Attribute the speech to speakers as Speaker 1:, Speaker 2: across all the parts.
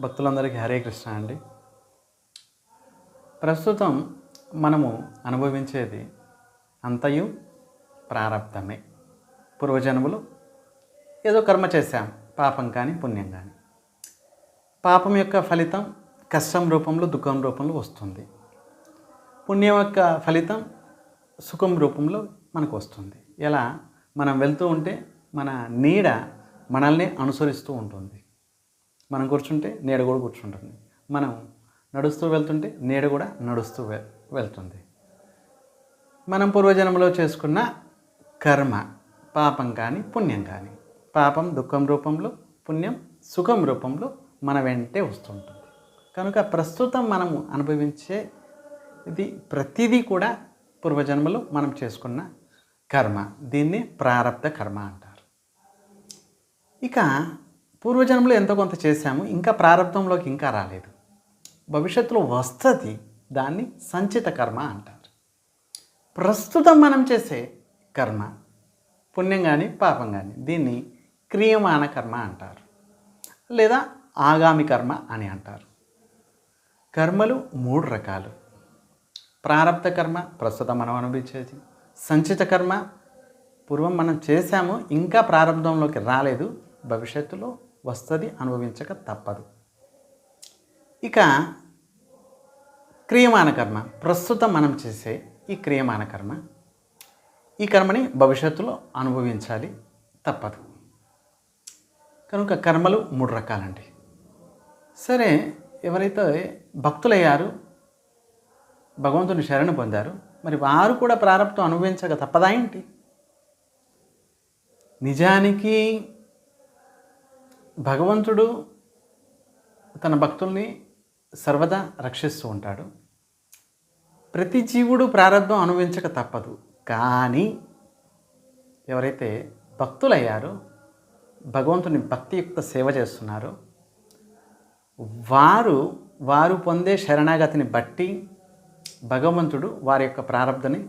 Speaker 1: భక్తులందరికీ హరే కృష్ణ అండి. ప్రస్తుతం మనము అనుభవించేది అంతయు ప్రారంధమే పూర్వజన్మలు ఏదో కర్మ చేశాం పాపం కానీ పుణ్యం కానీ. పాపం యొక్క ఫలితం కష్టం రూపంలో దుఃఖం రూపంలో వస్తుంది. పుణ్యం యొక్క ఫలితం సుఖం రూపంలో మనకు వస్తుంది. ఎలా? మనం వెళ్తూ ఉంటే మన నీడ మనల్ని అనుసరిస్తూ ఉంటుంది. మనం కూర్చుంటే నీడ కూడా కూర్చుంటుంది. మనం నడుస్తూ వెళ్తుంటే నీడ కూడా నడుస్తూ వె వెళ్తుంది. మనం పూర్వజన్మలో చేసుకున్న కర్మ పాపం కానీ పుణ్యం కానీ పాపం దుఃఖం రూపంలో పుణ్యం సుఖం రూపంలో మన వెంటే వస్తుంటుంది. కనుక ప్రస్తుతం మనము అనుభవించే ఇది ప్రతిదీ కూడా పూర్వజన్మలో మనం చేసుకున్న కర్మ. దీన్ని ప్రారంధ కర్మ అంటారు. ఇక పూర్వజన్మలో ఎంతో కొంత చేశాము ఇంకా ప్రారంభంలోకి ఇంకా రాలేదు. భవిష్యత్తులో వస్తుంది దాన్ని సంచిత కర్మ అంటారు. ప్రస్తుతం మనం చేసే కర్మ పుణ్యం కానీ పాపం కానీ దీన్ని క్రియమాన కర్మ అంటారు. లేదా ఆగామి కర్మ అని అంటారు. కర్మలు మూడు రకాలు. ప్రారంభ కర్మ ప్రస్తుతం మనం అనుభవించేది. సంచిత కర్మ పూర్వం మనం చేశాము ఇంకా ప్రారంభంలోకి రాలేదు భవిష్యత్తులో వస్తుంది అనుభవించక తప్పదు. ఇక క్రియమాన కర్మ. ప్రస్తుతం మనం చేసే ఈ క్రియమాన కర్మ ఈ కర్మని భవిష్యత్తులో అనుభవించాలి తప్పదు. కనుక కర్మలు మూడు రకాలండి. సరే ఎవరైతే భక్తులయ్యారు భగవంతుని శరణు పొందారు మరి వారు కూడా ప్రారంభం అనుభవించక తప్పదా ఏంటి? నిజానికి భగవంతుడు తన భక్తుల్ని సర్వదా రక్షిస్తూ ఉంటాడు. ప్రతి జీవుడు ప్రారంభం అనుభవించక తప్పదు. కానీ ఎవరైతే భక్తులయ్యారో భగవంతుని భక్తియుక్త సేవ చేస్తున్నారో వారు వారు పొందే శరణాగతిని బట్టి భగవంతుడు వారి యొక్క ప్రారంధని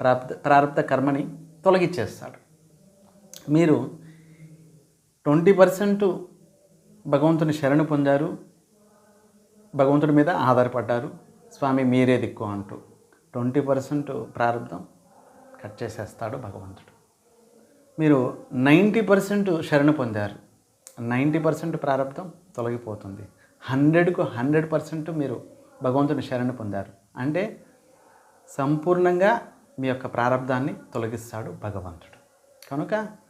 Speaker 1: ప్రారంధ ప్రారంధ కర్మని తొలగించేస్తాడు. మీరు ట్వంటీ పర్సెంట్ భగవంతుని శరణు పొందారు. భగవంతుడి మీద ఆధారపడ్డారు. స్వామి మీరే దిక్కు అంటూ ట్వంటీ పర్సెంట్ ప్రారంభం కట్ చేసేస్తాడు భగవంతుడు. మీరు నైంటీ పర్సెంట్ శరణు పొందారు. నైంటీ పర్సెంట్ ప్రారంభం తొలగిపోతుంది. హండ్రెడ్కు హండ్రెడ్ పర్సెంట్ మీరు భగవంతుని శరణు పొందారు. అంటే సంపూర్ణంగా మీ యొక్క ప్రారంధాన్ని తొలగిస్తాడు భగవంతుడు. కనుక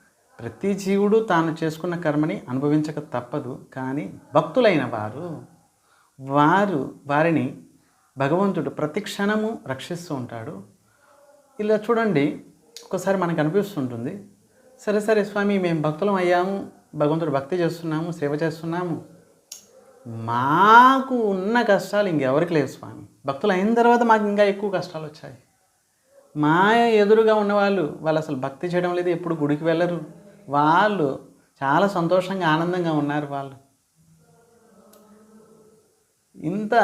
Speaker 1: ప్రతి జీవుడు తాను చేసుకున్న కర్మని అనుభవించక తప్పదు కానీ భక్తులైన వారు వారు వారిని భగవంతుడు ప్రతి క్షణము రక్షిస్తూ ఉంటాడు. ఇలా చూడండి ఒకసారి మనకు అనిపిస్తుంటుంది సరే సరే స్వామి మేము భక్తులం అయ్యాము భగవంతుడు భక్తి చేస్తున్నాము సేవ చేస్తున్నాము. మాకు ఉన్న కష్టాలు ఇంకెవరికి లేవు స్వామి. భక్తులు అయిన తర్వాత మాకు ఇంకా ఎక్కువ కష్టాలు వచ్చాయి. మా ఎదురుగా ఉన్నవాళ్ళు వాళ్ళు అసలు భక్తి చేయడం లేదు ఎప్పుడు గుడికి వెళ్ళరు. వాళ్ళు చాలా సంతోషంగా ఆనందంగా ఉన్నారు వాళ్ళు. ఇంత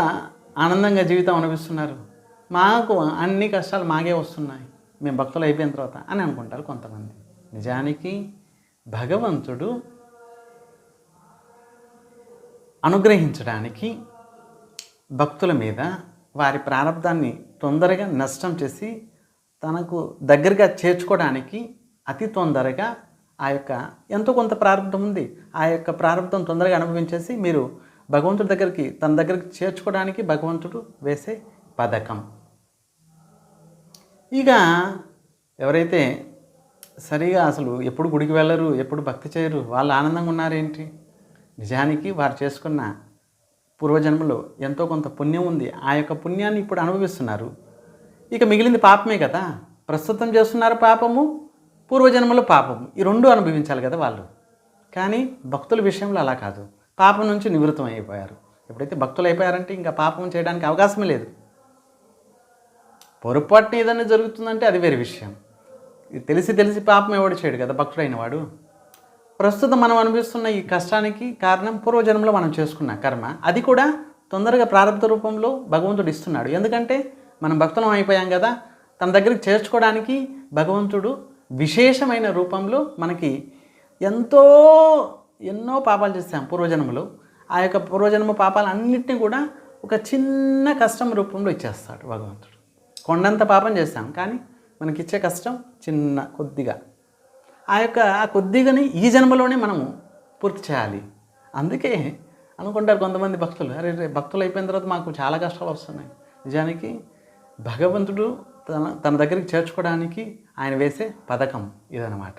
Speaker 1: ఆనందంగా జీవితం అనిపిస్తున్నారు. మాకు అన్ని కష్టాలు మాకే వస్తున్నాయి. మేము భక్తులు అయిపోయిన తర్వాత అని అనుకుంటారు కొంతమంది. నిజానికి భగవంతుడు అనుగ్రహించడానికి భక్తుల మీద వారి ప్రారంధాన్ని తొందరగా నష్టం చేసి తనకు దగ్గరగా చేర్చుకోవడానికి అతి తొందరగా ఆ యొక్క ఎంతో కొంత ప్రారంభం ఉంది. ఆ యొక్క ప్రారంభం తొందరగా అనుభవించేసి మీరు భగవంతుడి దగ్గరికి తన దగ్గరికి చేర్చుకోవడానికి భగవంతుడు వేసే పథకం. ఇక ఎవరైతే సరిగా అసలు ఎప్పుడు గుడికి వెళ్ళరు ఎప్పుడు భక్తి చేయరు వాళ్ళు ఆనందంగా ఉన్నారేంటి? నిజానికి వారు చేసుకున్న పూర్వజన్మలో ఎంతో కొంత పుణ్యం ఉంది. ఆ యొక్క పుణ్యాన్ని ఇప్పుడు అనుభవిస్తున్నారు. ఇక మిగిలింది పాపమే కదా. ప్రస్తుతం చేస్తున్నారు పాపము పూర్వజన్మలో పాపం. ఈ రెండు అనుభవించాలి కదా వాళ్ళు. కానీ భక్తుల విషయంలో అలా కాదు. పాపం నుంచి నివృత్తం అయిపోయారు. ఎప్పుడైతే భక్తులు అయిపోయారంటే ఇంకా పాపం చేయడానికి అవకాశమే లేదు. పొరపాటున ఏదైనా జరుగుతుందంటే అది వేరే విషయం. ఇది తెలిసి తెలిసి పాపం ఎవడు చేయడు కదా భక్తుడైన వాడు. ప్రస్తుతం మనం అనుభవిస్తున్న ఈ కష్టానికి కారణం పూర్వజన్మలో మనం చేసుకున్న కర్మ. అది కూడా తొందరగా ప్రారంభ రూపంలో భగవంతుడు ఇస్తున్నాడు. ఎందుకంటే మనం భక్తులం అయిపోయాం కదా తన దగ్గరికి చేర్చుకోవడానికి భగవంతుడు విశేషమైన రూపంలో మనకి ఎంతో ఎన్నో పాపాలు చేస్తాం పూర్వజన్మలో. ఆ యొక్క పూర్వజన్మ పాపాలన్నింటినీ కూడా ఒక చిన్న కష్టం రూపంలో ఇచ్చేస్తాడు భగవంతుడు. కొండంత పాపం చేస్తాం కానీ మనకిచ్చే కష్టం చిన్న కొద్దిగా. ఆ యొక్క ఆ కొద్దిగాని ఈ జన్మలోనే మనము పూర్తి చేయాలి. అందుకే అనుకుంటారు కొంతమంది భక్తులు అరే భక్తులు అయిపోయిన తర్వాత మాకు చాలా కష్టాలు వస్తున్నాయి. నిజానికి భగవంతుడు తన తన దగ్గరికి చేర్చుకోవడానికి ఆయన వేసే పథకం ఇదనమాట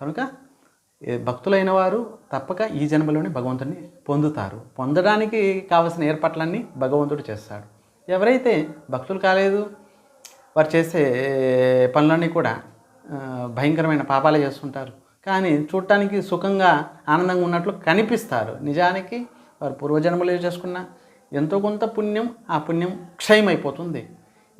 Speaker 1: కనుక భక్తులైన వారు తప్పక ఈ జన్మలోనే భగవంతుడిని పొందుతారు. పొందడానికి కావలసిన ఏర్పాట్లన్నీ భగవంతుడు చేస్తాడు. ఎవరైతే భక్తులు కాలేదు వారు చేసే పనులన్నీ కూడా భయంకరమైన పాపాలే చేస్తుంటారు. కానీ చూడటానికి సుఖంగా ఆనందంగా ఉన్నట్లు కనిపిస్తారు. నిజానికి వారు పూర్వజన్మలు చేసుకున్న ఎంతో కొంత పుణ్యం ఆ పుణ్యం క్షయమైపోతుంది.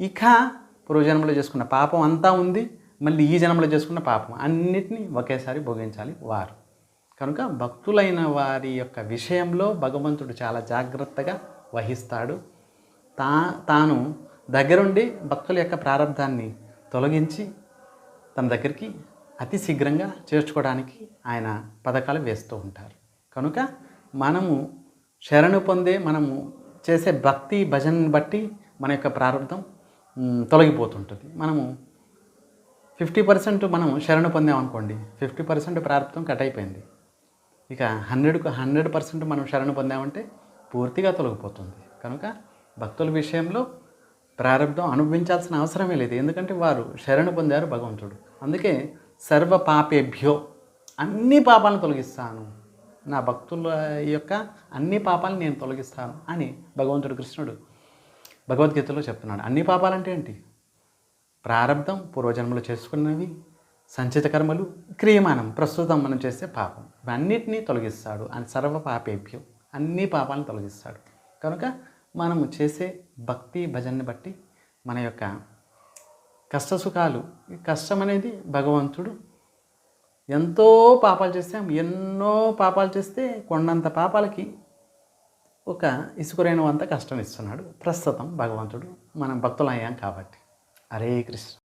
Speaker 1: ఇక పూర్వజన్మలో చేసుకున్న పాపం అంతా ఉంది మళ్ళీ ఈ జన్మలో చేసుకున్న పాపం. అన్నిటినీ ఒకేసారి భోగించాలి వారు. కనుక భక్తులైన వారి యొక్క విషయంలో భగవంతుడు చాలా జాగ్రత్తగా వహిస్తాడు. తా తాను దగ్గరుండి భక్తుల యొక్క ప్రారంధాన్ని తొలగించి తన దగ్గరికి అతి శీఘ్రంగా చేర్చుకోవడానికి ఆయన పథకాలు వేస్తూ ఉంటారు. కనుక మనము శరణు పొందే మనము చేసే భక్తి భజనని బట్టి మన యొక్క ప్రారంభం తొలగిపోతుంటుంది. మనము ఫిఫ్టీ పర్సెంట్ మనం శరణు పొందామనుకోండి ఫిఫ్టీ పర్సెంట్ ప్రారంభం కట్ అయిపోయింది. ఇక హండ్రెడ్కు హండ్రెడ్ పర్సెంట్ మనం శరణు పొందామంటే పూర్తిగా తొలగిపోతుంది. కనుక భక్తుల విషయంలో ప్రారంభం అనుభవించాల్సిన అవసరమే లేదు. ఎందుకంటే వారు శరణు పొందారు భగవంతుడు. అందుకే సర్వ పాపేభ్యో అన్ని పాపాలను తొలగిస్తాను. నా భక్తుల యొక్క అన్ని పాపాలను నేను తొలగిస్తాను అని భగవంతుడు కృష్ణుడు భగవద్గీతలో చెప్తున్నాడు. అన్ని పాపాలంటే ఏంటి? ప్రారంధం పూర్వజన్మలో చేసుకున్నవి సంచిత కర్మలు క్రియమానం ప్రస్తుతం మనం చేసే పాపం. ఇవన్నిటినీ తొలగిస్తాడు. అని సర్వ పాపేభ్యం. అన్ని పాపాలను తొలగిస్తాడు. కనుక మనము చేసే భక్తి భజనని బట్టి మన యొక్క కష్ట సుఖాలు ఈ కష్టం అనేది భగవంతుడు ఎంతో పాపాలు చేస్తాం. ఎన్నో పాపాలు చేస్తే కొండంత పాపాలకి ఒక ఇసుకురైనంత కష్టం ఇస్తున్నాడు. ప్రస్తుతం భగవంతుడు మనం భక్తులయ్యాం కాబట్టి. హరే కృష్ణ.